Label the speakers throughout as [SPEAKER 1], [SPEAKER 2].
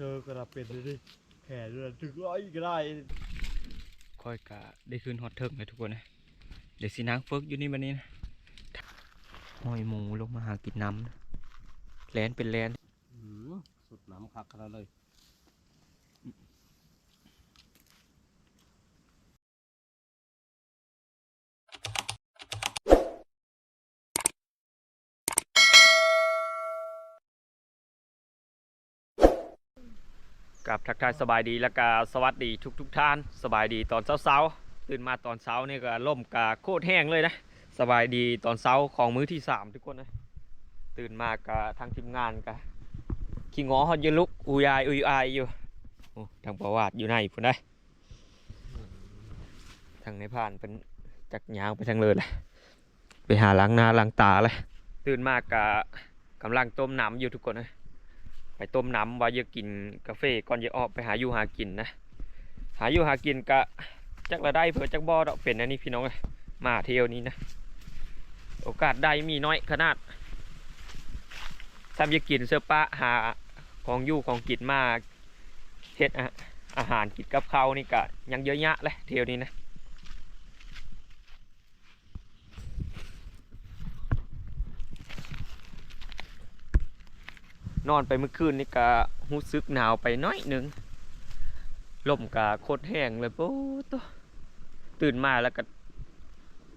[SPEAKER 1] เจอกระเป็นเลยดิแขนเรือถึงร้อยก็ได้
[SPEAKER 2] ค่อยกะได้คืนฮอตเทิงเลยทุกคนนะเดี๋ยวสีนางเฟิกอยู่นี่มันนี้นะห้อยหมูลงมาหากินน้ำนะแลนเป็นแลน
[SPEAKER 1] สุดน้ำคักกันเลย
[SPEAKER 2] กับทักทายสบายดีและก็สวัสดีทุกทุกท่าน สบายดีตอนเช้าๆตื่นมาตอนเช้านี่ก็ล่มกาโคตรแห้งเลยนะ สบายดีตอนเช้าของมื้อที่สามทุกคนนะตื่นมากะทางทีมงานกะขี้งอฮอดยืนลุกอุยายอุยอายอยู่ทางประวัติอยู่ไหนพุ่นได้ทางในผ่านเป็นจักยางไปทางเลยแหละไปหาล้างหน้าล้างตาเลยตื่นมากะกำลังต้มน้ำอยู่ทุกคนนะ ไปต้มน้ำว่าจะกินกาแฟก่อนจะออกไปหาอยู่หากินนะ หาอยู่หากินกะจักละได้เผื่อจักบ่ดอกเป็นอันนี้พี่น้องเอ้ยมาเที่ยวนี้นะ โอกาสได้มีน้อยขนาดซ้ำจะกินเสื้อปะหาของอยู่ของกินมาเฮ็ดอาหารกินกับข้านี่กะยังเยอะแยะเลยเที่ยวนี้นะ นอนไปเมื่อคืนนี่ก็รู้สึกหนาวไปหน้อยหนึงลมกะโคตรแห้งเลยโอ้ตัวตื่นมาแล้วก็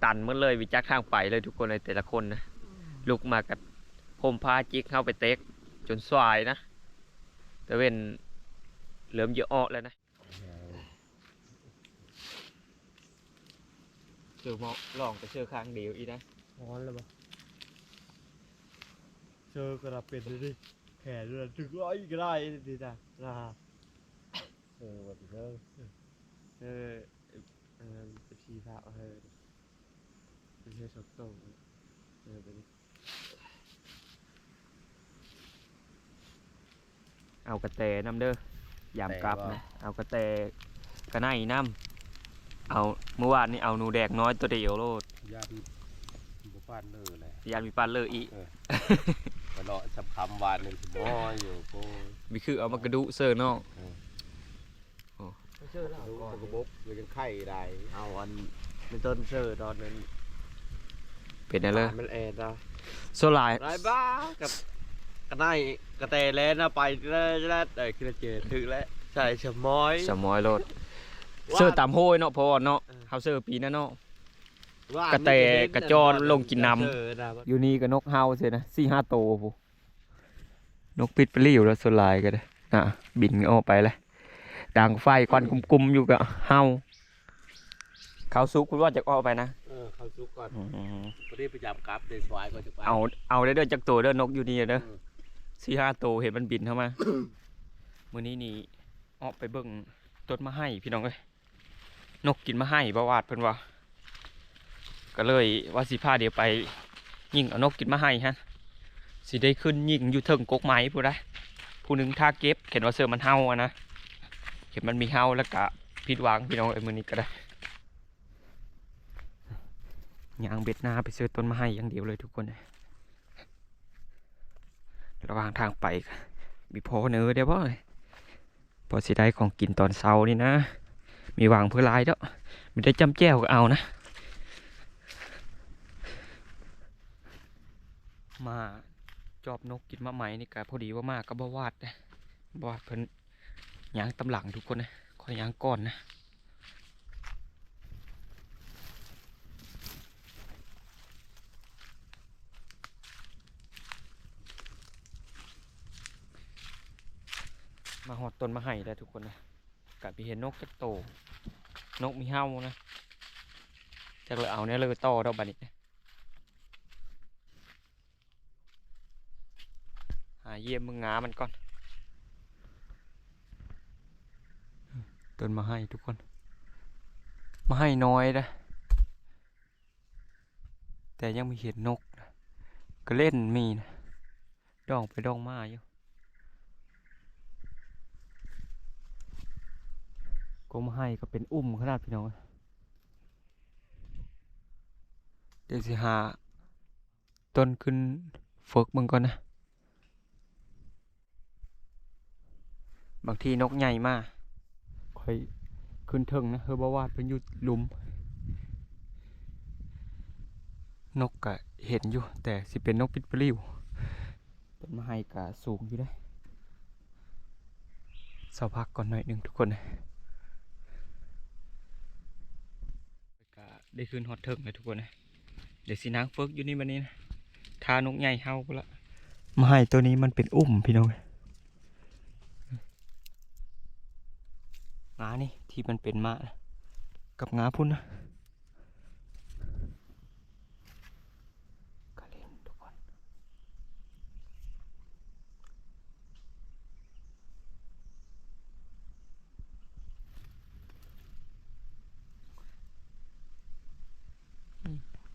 [SPEAKER 2] ตันหมดเลยวิจักทางไปเลยทุกคนเลยแต่ละคนนะลุกมากับผมพาจิกเข้าไปเต็กจนสวายนะ แต่เว้นเหลิมเยอะออกแล้วนะเจอหมอลองไปเชื่อข้างเดียวอีนะ
[SPEAKER 1] ร้อนแล้วปะเจอกระเป็นเลยดิ แขนเรือถึงร้อยก็ได้ดีจ้ะนะเออวันเด้อเออเออเป็นชีพระเออเป็นเชือกโต้เออเป็น
[SPEAKER 2] เอากระแตน้ำเด้อยามกลับนะเอากระแตกระไนน้ำเอาเมื่อวานนี่เอาหนูแดกน้อยตัวเดียวโลด
[SPEAKER 3] ญาพิปผาเลยแหละ
[SPEAKER 2] ยานมีปันเลออีก
[SPEAKER 3] เลาะจับคำวานหนึ่งสมอยอยู่โก้
[SPEAKER 2] มีคือเอามากระดุเซอร์นอก
[SPEAKER 1] ไม่เชื่อแล้ว
[SPEAKER 3] ดู
[SPEAKER 1] ก่อน
[SPEAKER 3] กระบอกเลยยังไข่ได้
[SPEAKER 1] เอาอันเป็นต้นเชื่อตอนนั้น
[SPEAKER 2] เป็นอะไรเลย
[SPEAKER 1] มันแอนนะ
[SPEAKER 2] โซลาย
[SPEAKER 1] ไรบ้ากับกระไนกระเตแล้วนะไปแล้วแล้วเออคือเจอถึงแล้วใส่ชะม้อย
[SPEAKER 2] สมอยโลดเซอร์ตามโห้ยเนาะเพอเนาะเฮาเซอร์ปีนั่นเนาะ
[SPEAKER 1] ว่า ก
[SPEAKER 2] ระเตกระจรลงกินน้ำ
[SPEAKER 1] เออนะ
[SPEAKER 2] อยู่นี่ก็นกเฮาเสียนะสี่ห้าโตวพูนกปิดไปริ้วแล้วโซลายก็ได้น่ะบินออกไปแล้วดังไฟควันกุมๆอยู่กับเฮาเขาซุกคุณว่าจะออกไปนะ
[SPEAKER 3] เออเข้าซุกก่อน
[SPEAKER 2] อืม
[SPEAKER 3] พอดีไปจับกลับเดสวายก็จะไป
[SPEAKER 2] เอาเอาได้เด้อจักตัวเด้อนกอยู่นี่เด้อ
[SPEAKER 3] อืม
[SPEAKER 2] สี่ห้าตัวเห็นมันบินเข้ามามื้อนี้นี่ออกไปเบิ่งต้นมะไห้พี่น้องเอ้ยนกกินมะไห้บ่วาดเพิ่นว่า ก็เลยว่าสิพาเดี๋ยวไปยิงเอานกกินมะไห้ฮะสิได้ขึ้นยิงอยู่เทิงกกไม้ผู้ใดผู้หนึงท่าเก็บเห็นว่าเสือมันเฮาอะนะเห็นมันมีเฮาแล้วก็ผิดวังพี่น้องเอ้มือนี้ก็ได้ยางเบ็ดหน้าไปซื้อต้นมะไห้อย่างเดียวเลยทุกคนระหว่างทางไปมีพอเนื้อเดี๋ยวบ่อพอสิได้ของกินตอนเช้านี่นะ มีวางเพื่อลายเด้อมีได้จำแจ้วก็เอานะ มาจอบนกกินมะไหมนี่ก็พอดีว่ามากก็บวาดนะบวาดเพิ่นยางตำหลังทุกคนนะคอยยางก่อนนะมาหอดต้นมะไห้ได้วทุกคนนะกะไปเห็นนกจักโตนกมีเห่านะจักเลยเอาเนี่ยเลยต่อดอกบัดนี้าเยี่ยมมึงงามันก่อนต้นมาให้ทุกคน มาให้น้อยนะแต่ยังไม่เห็นนกนะก็เล่นมีนะดองไปดองมาอยู่ก็มาให้ก็เป็นอุ้มขนาดพี่น้องเดี๋ยวสิหาต้นขึ้นฝึกมึงก่อนนะ บางทีนกใหญ่มากค่อยขึ้นเทิงนะเฮอบ่าวาดเพิ่นอยู่หลุม นกกะเห็นอยู่ แต่สิเป็นนกปิดปลิวต้นไม้กะสูงอยู่ได้เสาพักก่อนหน่อยหนึ่งทุกคนนะกะได้ขึ้นฮอตเทิงเลยทุกคนนะเดี๋ยวสินางเฟิกอยู่นี่บันนี้นะทานกใหญ่เฮาพุ่นละไม้ตัวนี้มันเป็นอุ้มพี่น้องงา นี่ที่มันเป็นมานะกับงาพุ่นนะกเล่นทุกคน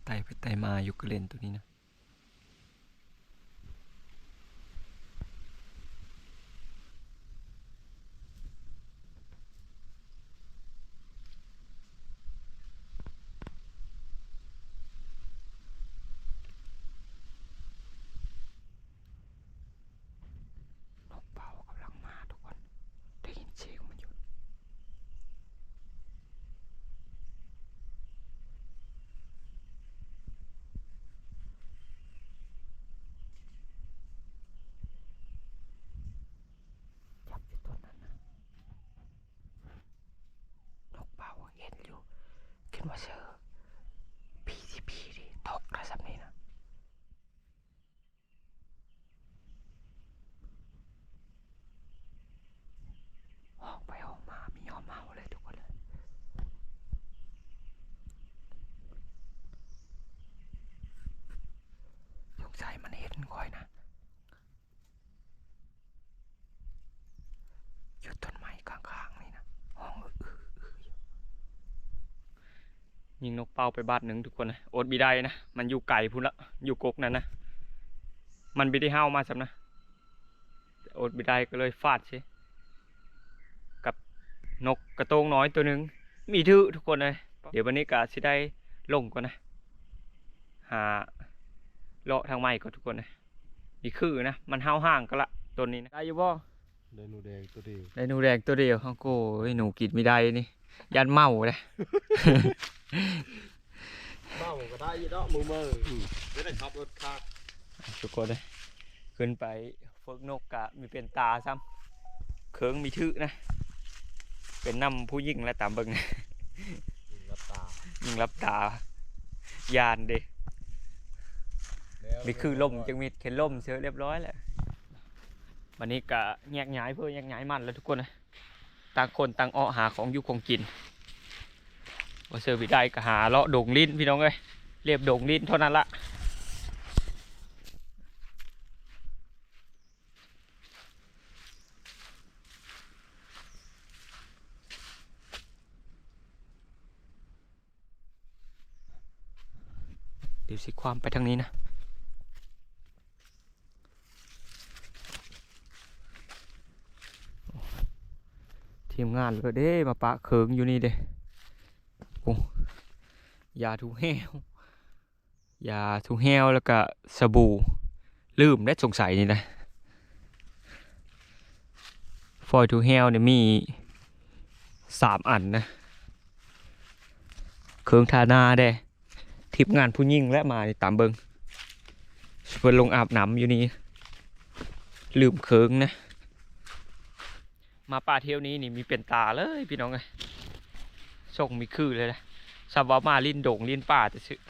[SPEAKER 2] ไต่ไปไต่มาอยู่ก็เล่นตัวนี้นะ นกเป่ากำลังมาทุกคน ได้ยินเสียงมันอยู่จับอยู่ต้นนั้นนะนกเป่าเห็นอยู่ คิดว่าเสือพีซีพีดิตกระสับนี้นะ ออกไปออกมา มียอมเมาเลยทุกคนเลยสงสัยมันเห็นคอยนะอยู่ต้นไม้ข้างๆนี่นะ ห้องอื้ออื้ออื้ออยู่ ยิงนกเป้าไปบาดหนึ่งทุกคนนะโอดบีได้นะ มันอยู่ไก่พุ่นละ อยู่กกนั่นนะ มันไม่ได้ห้าวมาสับนะโอดบีได้ก็เลยฟาดใช่นกกระโตงน้อยตัวหนึ่งมีทื่อทุกคนเลย เดี๋ยววันนี้กะสิได้ลงก่อนนะ หาเลาะทางใหม่ก่อนทุกคนนะนี่คือนะ มันห้าวห่างกันละตัวนี้นะได้อยู่บ่
[SPEAKER 3] ได้หนูแดงตัวเดียว
[SPEAKER 2] ได้หนูแดงตัวเดียวเขาโก้ยหนูกินไม่ได้นี่ยันเมาเลย
[SPEAKER 1] เมาก็ได้อยี่ดอกมือมือไม่ได้ขับรถคาด
[SPEAKER 2] ทุกคนเลยขึ้นไปฝึกนกกะมีเป็นตาซ้ำเคิงมีทื่อนะ เป็นน้ำผู้ยิ่งและตามเบิง
[SPEAKER 3] รับตา
[SPEAKER 2] ยิงรับตายานเด้นี่คือล่มจังมีเข็นล่มเสือเรียบร้อยแหละวันนี้ก็แยกย้ายเพื่อแยกย้ายมันแล้วทุกคนนะต่างคนต่างเออหาของอยู่ของกิน ว่าเสือวิได้ก็หาเลาะดงลิ้นพี่น้องเอ้ยเรียบดงลิ้นเท่านั้นละเดี๋ยวสิความไปทางนี้นะทีมงานเลยเด้มาปะเคิงอยู่นี่เด้ ยาทูแห้วยาทูแห้วแล้วก็สบู่ลืมได้สงสัยนี่นะฟอยทูแห้วเนี่ยมีสามอันนะ เคิงทาหน้าเด้ทีมงานผู้ยิ่งและมานี่ตามเบิงเพิ่นลงอาบน้ำอยู่นี่ลืมเคิงนะ มาป่าเที่ยวนี้นี่มีเป็นตาเลยพี่น้องไง ส่งมีคือเลยนะสับามาลินโด่งลินป่าจะชื่อ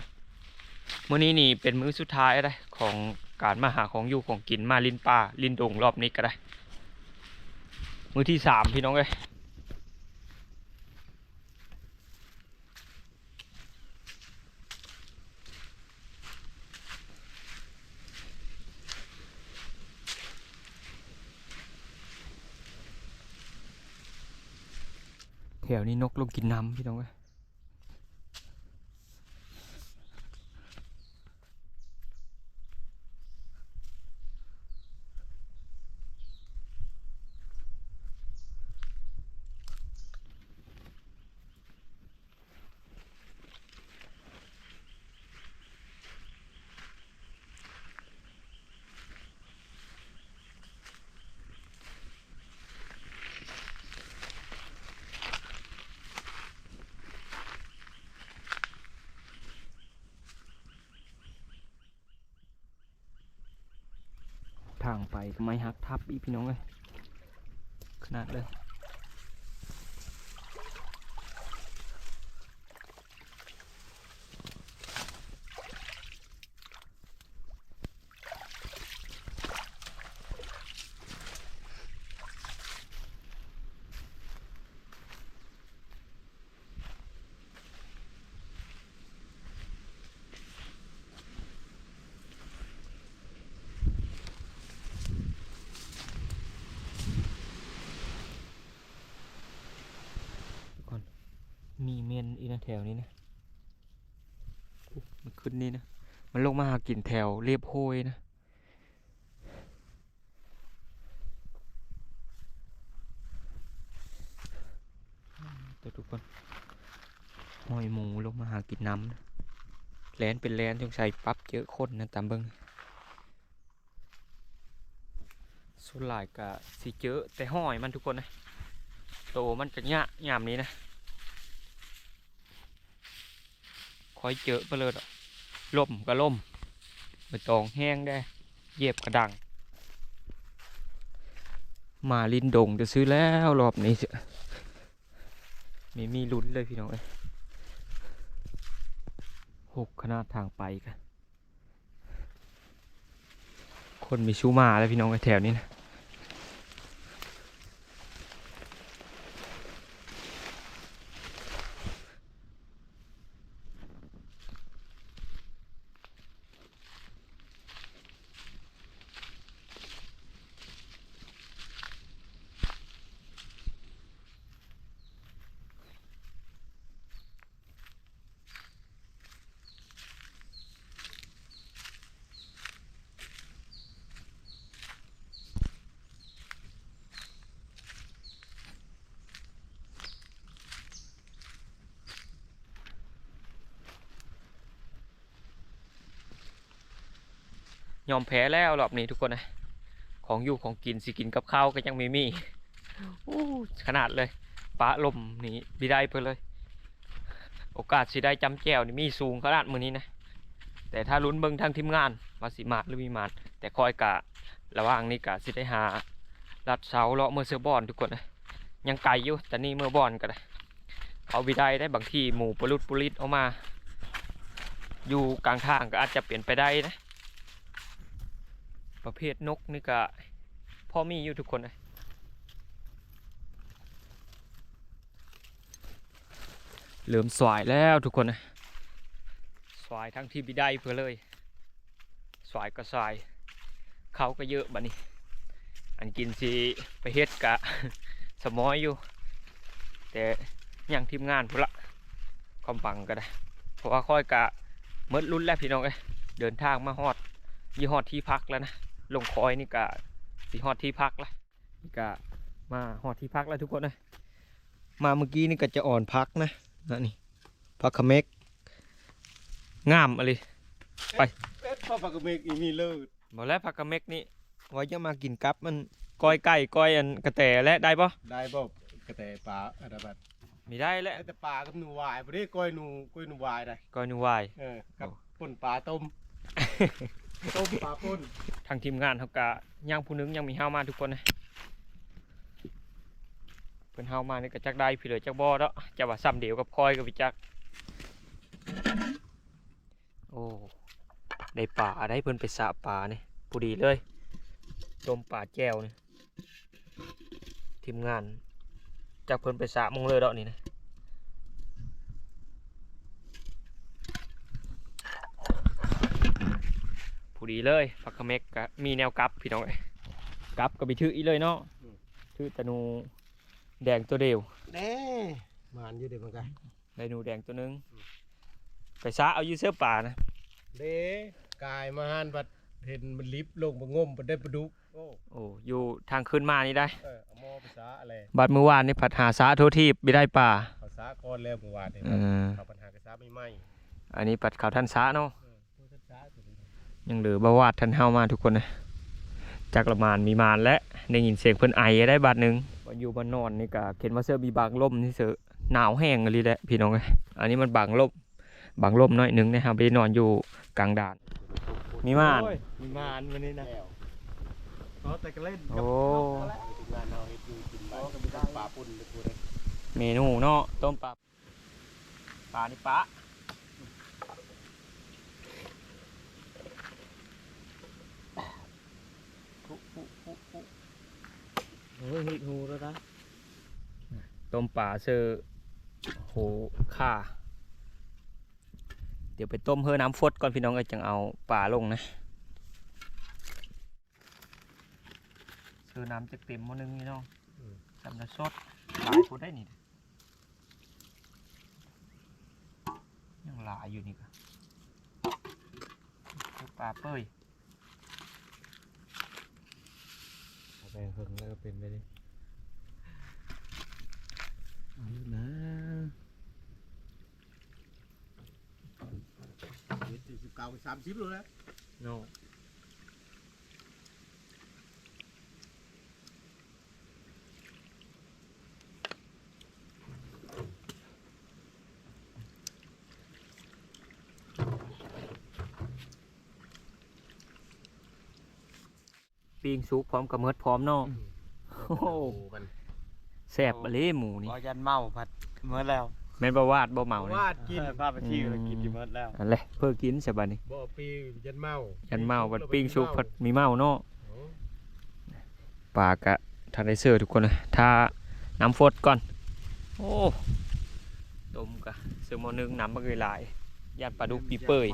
[SPEAKER 2] มื้อนี้นี่เป็นมื้อสุดท้ายเลยของการมาหาของอยู่ของกินมาลินป่าลินโด่งรอบนี้ก็ได้ มื้อที่สามพี่น้องเลย นี้นกลงกินน้ำพี่น้องเอ้ยางไปก็ไม่หักทับอีพี่น้องเลยขนาดเลย อีกนะแถวนี้นะอุ๊ยมันขึ้นนี่นะ มันลงมาหากินแถวเรียบโฮยนะตัวทุกคนหอยหมูลงมาหากินน้ำนะแลนเป็นแลนจงใส่ปั๊บเจอคนนะตามเบิ้งส่วนหลายกะสิเจอแต่ห้อยมันทุกคนนะโตมันจะยะยามนี้นะ คอยเจอไปเลยล่มก็ล่มใบตองแห้งได้ เยียบกระดัง มาลินดงจะซื้อแล้วรอบนี้เสียมีมีลุ้นเลยพี่น้องเอ้ยหกขนาดทางไปกันคนมีชูมาแล้วพี่น้องไอ้แถวนี้นะ ยอมแพ้แล้วรอบนี้ทุกคนนะของอยู่ของกินสิกินกับข้าวก็ยังไม่มีอู้ขนาดเลยปะลมนี่บีได้เพื่อเลย โอกาสสิได้จำแจวนี่มีสูงขนาดมือนี้นะแต่ถ้าลุ้นเบิ่งทางทีมงานว่าสิมาหรือมีมาดแต่คอยกะระว่างนี้กะสิได้หาลัดเสาเลาะเมื่อเสือบอลทุกคนนะยังไกลอยู่แต่นี่เมื่อบอลก็ได้เอาบีได้ได้บางทีหมูปลุดปลิดออกมา อยู่กลางทางก็อาจจะเปลี่ยนไปได้นะ ประเภทนกนี่ก็พอมีอยู่ทุกคนเลยเหลื่อมสวายแล้วทุกคนนะสวายทั้งที่บิได้เพื่อเลยสวายก็สวายเขาก็เยอะบัดนี้ อันกินสิไปเฮ็ดกะสมอยอยู่ แต่ยังทีมงานพุ่ละความปังก็ได้ เพราะว่าค่อยกะเมิดรุ่นแล้วพี่น้องเอ้เดินทางมาฮอดยี่ฮอดที่พักแล้วนะ ลงคอยนี่กะสีฮอดที่พักละนี่กะมาฮอดที่พักแล้วทุกคนเลยมาเมื่อกี้นี่ก็จะอ่อนพักนะนะนี่พักขะเมกงามอะไร
[SPEAKER 3] เอ็ดพ่อปากกระเมกอีมีเลิศ
[SPEAKER 2] บอกแล้วพักขะเมกนี่ไว้จะมากินกับมันก้อยไก่ก้อยอันกระแตและได้ปะ
[SPEAKER 3] ได้บ่กระแตปลาอะไรบัด
[SPEAKER 2] มีได้แล้ว
[SPEAKER 3] แต่ปลากับหนูวายบ่ได้ก้อยหนูก้อยหนูวายได้
[SPEAKER 2] ก้อยนูวาย
[SPEAKER 3] เออกับป่นปลาต้ม ต้มปลาป่น
[SPEAKER 2] ทางทีมงานเขากะย่างผู้นึงยังมีห้าวมาทุกคนนะเพิ่นห้าวมานี่ก็จักได้พี่เลยจักบ่อเนาะจะว่าซ้ำเดียวกับคอยกับพี่จัก โอ้ได้ป่าได้เพิ่นไปสระป่านี่พอดีเลยต้มป่าแก้วนี่ทีมงานจากเพิ่นไปสระมงเลยดอกนี่นะ พอดีเลยฟักขะเมกก็มีแนวกลับพี่น้องเอ้ยกลับก็ไปถืออีเลยเนาะถือแตะนูแดงตัวเดียว
[SPEAKER 3] แน่มานอยู่เด้มันกัน
[SPEAKER 2] ได้หนูแดงตัวหนึงไปสระเอาอยู่เสื้อป่านะ
[SPEAKER 3] เด้กายมาหันบัดเห็นมันลิฟต์ลงมางมบัดได้ปลาดุกโอ้
[SPEAKER 2] โอ้อยู่ทางขึ้นมานี่ได้
[SPEAKER 3] เออเอาหม้อภาษาอะไร
[SPEAKER 2] บัดเมื่อวานนี่ผัดหาสาโทษทีบไม่ได้ป่า
[SPEAKER 3] ภาษาก่อนแล้วเมื่อวานนี่
[SPEAKER 2] เออ
[SPEAKER 3] เขาปัญหากระซาไม่ไหม
[SPEAKER 2] อันนี้ปัดข่าวท่านสาเนาะ
[SPEAKER 3] เออพูดช้าๆตัวนี้
[SPEAKER 2] ยังเหลือบาวาดท่านเฮามาทุกคนนะจักละมานมีมานและได้ยินเสียงเพิ่นไอได้บาดหนึงวันอยู่บ้านนอนนี่ก็เห็นว่าเสื้อมีบางลมนี่เสือหนาวแห้งเลยแหละพี่น้องเอ้ยอันนี้มันบางลมบางลมน้อยหนึงนะครับไปนอนอยู่กลางด่าน มีม่าน
[SPEAKER 1] โอ้ยมีมานวันนี้นะ
[SPEAKER 3] แล้ว
[SPEAKER 1] อแต่ก็เล่น
[SPEAKER 2] โอ้
[SPEAKER 3] ทีมงานเอาเฮ็ดอยู่กินไปปลาปุ่นไปกูเลย
[SPEAKER 2] เมนูเนาะต้มปลาปลานี่ปลา
[SPEAKER 1] โอ้ยฮิตหูแล้วนะ
[SPEAKER 2] ต้มปลาเซอร์โหข่าเดี๋ยวไปต้มเพื่อน้ำฟดก่อนพี่น้องเอ้จังเอาปลาลงนะเซอร์น้ำจะเต็มหมดนึงพี่น้องจำนะสดหลายพอได้นี่ยังหลายอยู่นี่ก็ปลาเป้ย
[SPEAKER 1] เอาไปเพิ่งแล้วก็เป็นไปดิเอาอยู่นะ
[SPEAKER 3] เฮ็ดสี่สิบเก้าสามสิบเลยนะ
[SPEAKER 2] โน่ ปิ้งซุปพร้อมกับเมิดพร้อมเนาะโอ้โห
[SPEAKER 3] กัน
[SPEAKER 2] แซ่บอะเลยหมูนี่
[SPEAKER 1] พอยันเมาผัดเมื่อแล้ว
[SPEAKER 2] แม่นบ่วาดบ่เมานี่
[SPEAKER 3] วาดกิน
[SPEAKER 1] ภาพไปที่ก็กินอยู่เมื่อแล้ว
[SPEAKER 2] อันแหละเพื่อกินใช่บัดนี้
[SPEAKER 3] บ่ปียันเมา
[SPEAKER 2] ยันเมาบัดปิ้งซุปผัดมีเมาเนาะ
[SPEAKER 3] โอ้
[SPEAKER 2] ปลากะทานได้เซอร์ทุกคนนะถ้าน้ำฟดก่อน โอ้ต้มกะเสือหมอนึงน้ำมันเลยหลายย่านปลาดุกปีเปย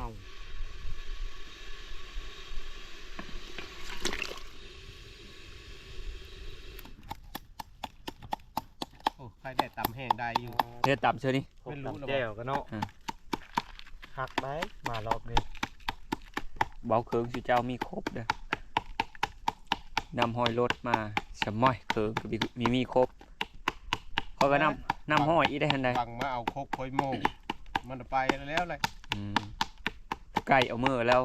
[SPEAKER 3] โอ้ใครได้ตำแห้งได้อยู่
[SPEAKER 2] เนื้อต่ำเชื่อนี่
[SPEAKER 3] ไม่รู้หรอก
[SPEAKER 1] แก้วกันเนาะ
[SPEAKER 2] อ่า
[SPEAKER 1] หักได้มารอบนี้
[SPEAKER 2] เบาเคิงสิเจ้ามีครบเด้อนำหอยรถมาสมอยเคิงก็มีมีมีครบเขาก็นำนำหอยอีได้ทันใด
[SPEAKER 3] ฟังมาเอาคกคอยโมงมันไปแล้วเลย
[SPEAKER 2] อืมไก่เอามือแล้ว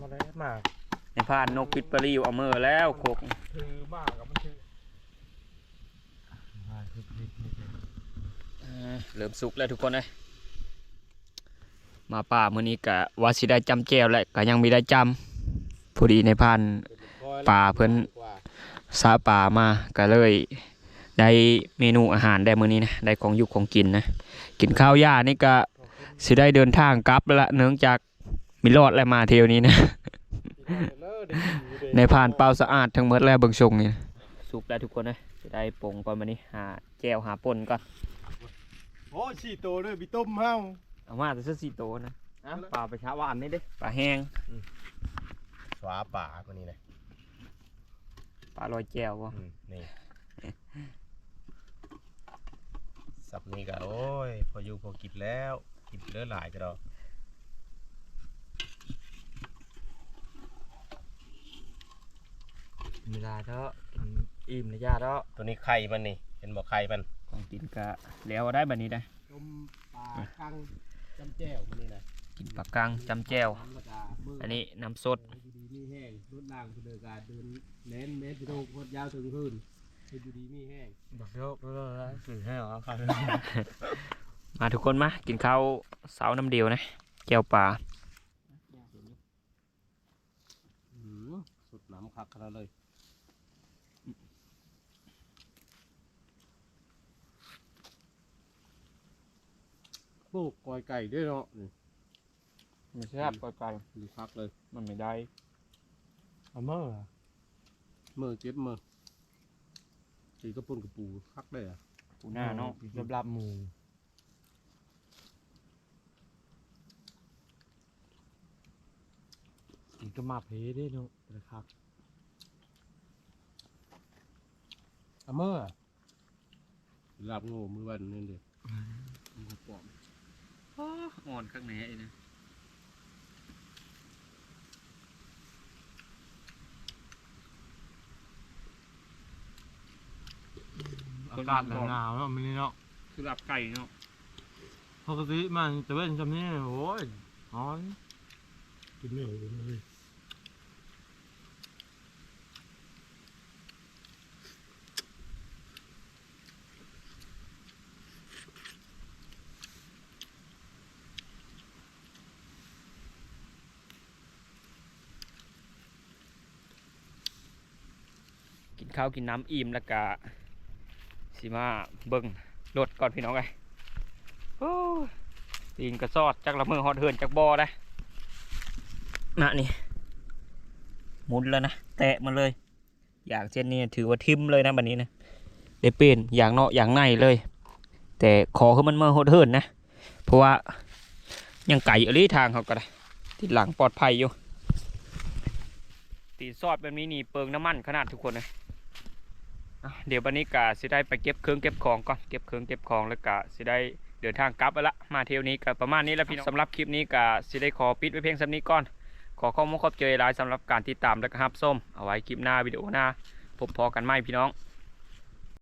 [SPEAKER 1] มาได้มาก
[SPEAKER 2] ในพานนกปิดปริวเอามือแล้วโคก
[SPEAKER 3] ถือมากกับมันถือ
[SPEAKER 1] มาคือพริกนี่ เอง
[SPEAKER 2] อ่าเริ่มสุกแล้วทุกคนเลยมาป่ามื้อนี้กะว่าสิได้จำแจวแหละก็ยังไม่ได้จำพอดีในพานปลาเพิ่นซาป่ามาก็เลยได้เมนูอาหารได้มื้อนี้นะได้ของอยู่ของกินนะกินข้าวย่านี่ก็สิได้เดินทางกลับแล้วละเนื่องจากมีรอดแล้วมาเที่ยวนี้นะ ในผ่านเปล่าสะอาดทั้งหมดแล้วเบิ่งชงนี่นะสุกแล้วทุกคนนะ สิได้ปรุงก่อนมื้อนี้หาแจวหาป่นก่อน
[SPEAKER 3] โอ้สี่โตด้วยพี่ต้มเฮา
[SPEAKER 2] เอามาแต่สักสี่โตวนะ
[SPEAKER 1] ปลาไปช้าหวานนี่เด้
[SPEAKER 2] ปลาแห้ง
[SPEAKER 3] สวาป่าคนนี้นะ
[SPEAKER 2] ปลาลอยแจวบ่
[SPEAKER 3] นี่สับนี้ก็โอ้ย พออยู่พอกินแล้วกินเลือหลายก็ดอก
[SPEAKER 1] เวลาเถอะกิน อิ่มเลยยาเถอะ
[SPEAKER 3] ตัวนี้ไข่มันนี่เห็นบอกไข่มัน
[SPEAKER 2] ของกินก็แล้วได้บัดนี้ได้
[SPEAKER 3] ต้มปลากังจำแจ่วคนนี้นะ
[SPEAKER 2] กินปลากังจำแจว
[SPEAKER 3] น้ำละกามือ
[SPEAKER 2] อันนี้น้ำสด
[SPEAKER 3] อยู่ดีมีแห้งรถล่างคุณเดินการเดินเน้นเมตรโตโคตรยาวถึงพื้นเป็นอยู่ดีมีแห้ง
[SPEAKER 1] บักโยกแล้วนะสื่อให้เหรอครับ
[SPEAKER 2] มาทุกคนมากินข้าวเสาน้ำเดียวนะแก้วปลา
[SPEAKER 3] อืมสุดน้ำคักขนาดเลย โอ้กอยไก่ด้วยเนาะนี่
[SPEAKER 2] ไม่ใช่ปล่อยไป
[SPEAKER 3] ดีคักเลย
[SPEAKER 2] มันไม่ได้
[SPEAKER 1] เอาเมื่อ
[SPEAKER 3] มือเก็บมือสีกระปุนกระปูคักเลยอะ
[SPEAKER 2] ปูหน้าเนาะ
[SPEAKER 1] สำหรับหมูอีกก็มาเพได้เนาะนะครับ
[SPEAKER 3] อะเมื่อลาบโง่มือวันนี่เด็กมือปลอม
[SPEAKER 2] อ่อนข้างในไอ้นะ
[SPEAKER 1] อากาศหนาวๆเนาะมันนี่เนาะ
[SPEAKER 2] คือหลับไก่เนาะ
[SPEAKER 1] ปกติมันจะเป็นจำนี้โอ้ยร้อนกินไม่ไหวเลย
[SPEAKER 2] ข้าวกินน้ำอิ่มแล้วก็สิมาเบิ่งรถก่อนพี่น้องไงอ้ยตีนกระซอดจากละเมือฮอดเฮินจากบอได้นะนี่หมุนแล้วนะแตะมาเลย อย่างเช่นนี้ถือว่าทิมเลยนะแบันนี้นะได้เปลี่ยนอย่างเนาะอย่างในเลย แต่ขอคือมันมาฮอดเฮินนะเพราะว่ายังไก่อลีทางเขาก็ได้ติดหลังปลอดภัยอยู่ตีซอดแบบนี้นี่เปิงน้ำมันขนาดทุกคนเลยอะ เดี๋ยววันนี้กะสิได้ไปเก็บเครื่องเก็บของก่อนเก็บเครื่องเก็บของแล้วกะสิได้เดินทางกลับไปละมาเที่ยวนี้กะประมาณนี้แล้วพี่น้องสำหรับคลิปนี้กะสิได้ขอปิดไว้เพียงสำนี้ก่อน ขอข้อมูลขอบเจหลายสำหรับการติดตามและก็รับส้มเอาไว้คลิปหน้าวิดีโอหน้าพบพอกันไหมพี่น้อง